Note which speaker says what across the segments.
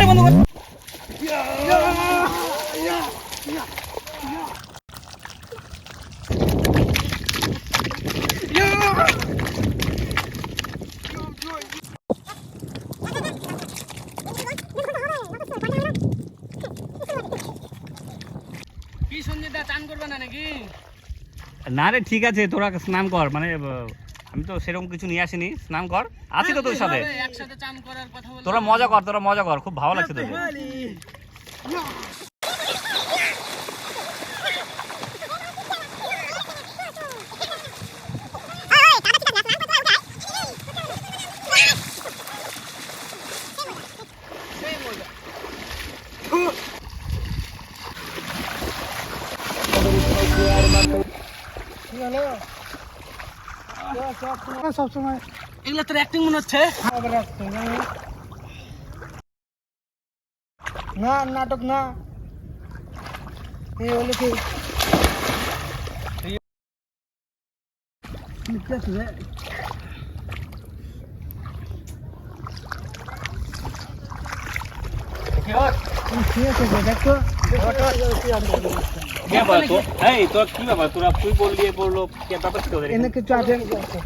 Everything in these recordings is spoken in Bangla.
Speaker 1: বন্ধ কর।
Speaker 2: কি সঞ্জিতা চান করবে না নাকি?
Speaker 1: না রে ঠিক আছে তোরা স্নান কর মানে আমি তো সেরকম কিছু নিয়ে আসিনি। স্নান কর আছি তো তোর সাথে।
Speaker 2: কথা বললাম।
Speaker 1: তোরা মজা কর তোরা মজা কর খুব ভালো লাগছে তোদের
Speaker 3: সবসময়
Speaker 2: এগুলো তোর অ্যাক্টিং মনে হচ্ছে?
Speaker 3: আবার আসতে না নাটক না। এই হলো কি ঠিক আছে রে। ঠিক আছে রে, দেখো কিছু আছে?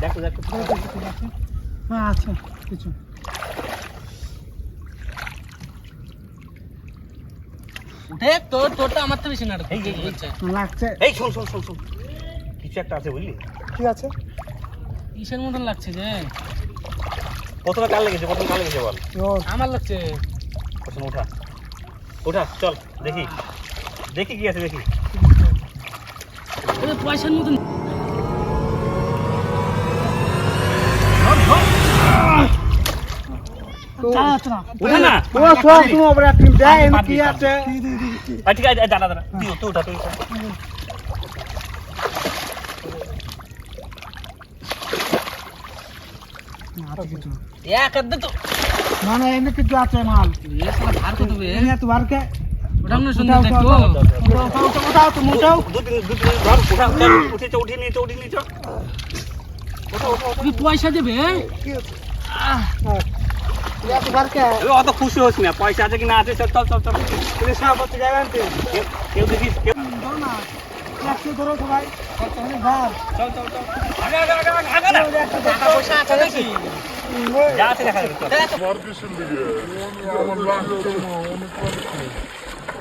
Speaker 1: দেখো দেখো
Speaker 3: হ্যাঁ আছে। কিছু।
Speaker 2: উঠে তোর তোরটা আমার তো বেশি নাটক।
Speaker 1: এই, এই, এই।
Speaker 2: বলছে
Speaker 3: লাগছে।
Speaker 1: এই শোন শোন শোন শোন কিছু একটা আছে বুঝলি?
Speaker 3: কি আছে?
Speaker 2: কিসের মতন লাগছে যে
Speaker 1: প্রথমে কার লেগেছে প্রথমে কার লেগেছে বল।
Speaker 2: আমার লাগছে।
Speaker 1: প্রথমে ওঠা ওঠা চল দেখি। দেখি কি আছে দেখি।
Speaker 2: ওই পয়সার মতন
Speaker 3: কি
Speaker 1: আচ্ছা, ঠিক আছে দাঁড়া দাঁড়া। ওঠা।
Speaker 3: আছে কিছু
Speaker 2: এক
Speaker 3: মানে আছে মাল।
Speaker 2: ধার কত
Speaker 3: এনে
Speaker 2: পয়সা দেবে
Speaker 3: কি আছে? হ্যাঁ।
Speaker 1: অত খুশি হোস না পয়সা আছে কি না আছে চল চল চল চল
Speaker 3: হচ্ছে।
Speaker 1: কেউ- দেখিস কেউ
Speaker 3: ধরো সবাই।
Speaker 1: চল চল চল।
Speaker 2: পয়সা আছে নাকি?
Speaker 1: যা আছে দেখা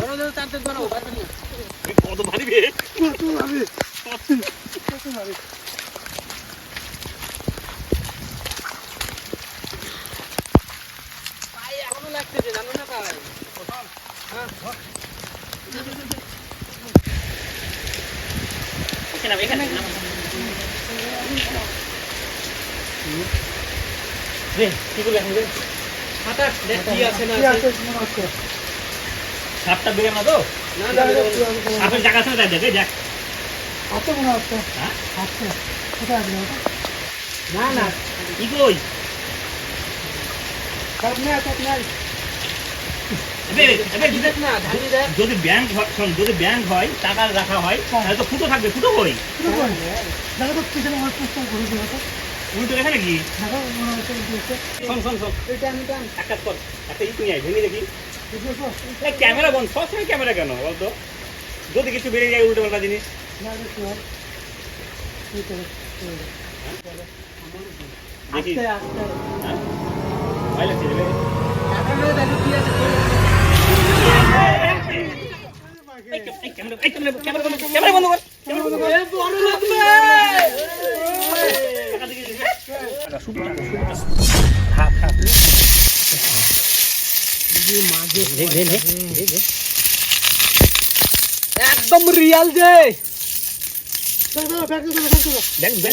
Speaker 3: ধরো
Speaker 2: তাড়াতাড়ি ধরো পারবে না।
Speaker 1: এ কত ভারী বে
Speaker 3: প্রচুর ভারী। প্রচুর ভারী।
Speaker 2: পায়ে এখনও লাগতেছে জানো না তাই
Speaker 1: এখানে নাম, এখানে নাম। রে, কি করলে এখন রে?
Speaker 2: হাতাস দেখ কি আছে না
Speaker 3: কি
Speaker 2: আছে
Speaker 3: আছে মনে হচ্ছে?
Speaker 1: সাপটা বেরোয় না তো। সাপের জায়গা আছে না দেখ দেখ
Speaker 3: আছে মনে হচ্ছে। আছে। কোথায় আছে ওটা?
Speaker 2: না না
Speaker 1: কি কই
Speaker 3: সাপ নেই, সাপ নেই।
Speaker 1: যদি- ব্যাংক শোন, যদি ব্যাংক হয় টাকা রাখা হয় তাহলে তো ফুটো থাকবে ফুটো কই। উল্টো রেখে নাকি। শোন শোন শোন
Speaker 3: এই টান, এই টান।
Speaker 1: এক কাজ কর একটা ই তুই আয় ভেঙে দেখি ক্যামেরা বন্ধ সবসময় ক্যামেরা কেন বলতো যদি কিছু বেরিয়ে যায় উল্টো পাল্টা জিনিস
Speaker 3: দেখি হয়। এই তো, এই তো।
Speaker 1: দেখি
Speaker 3: আস্তে, আস্তে।
Speaker 1: হ্যাঁ? ভয় লাগছে ক্যামেরা বন্ধ কর।
Speaker 2: একদম রিয়াল যে।
Speaker 1: দেখ, দেখ,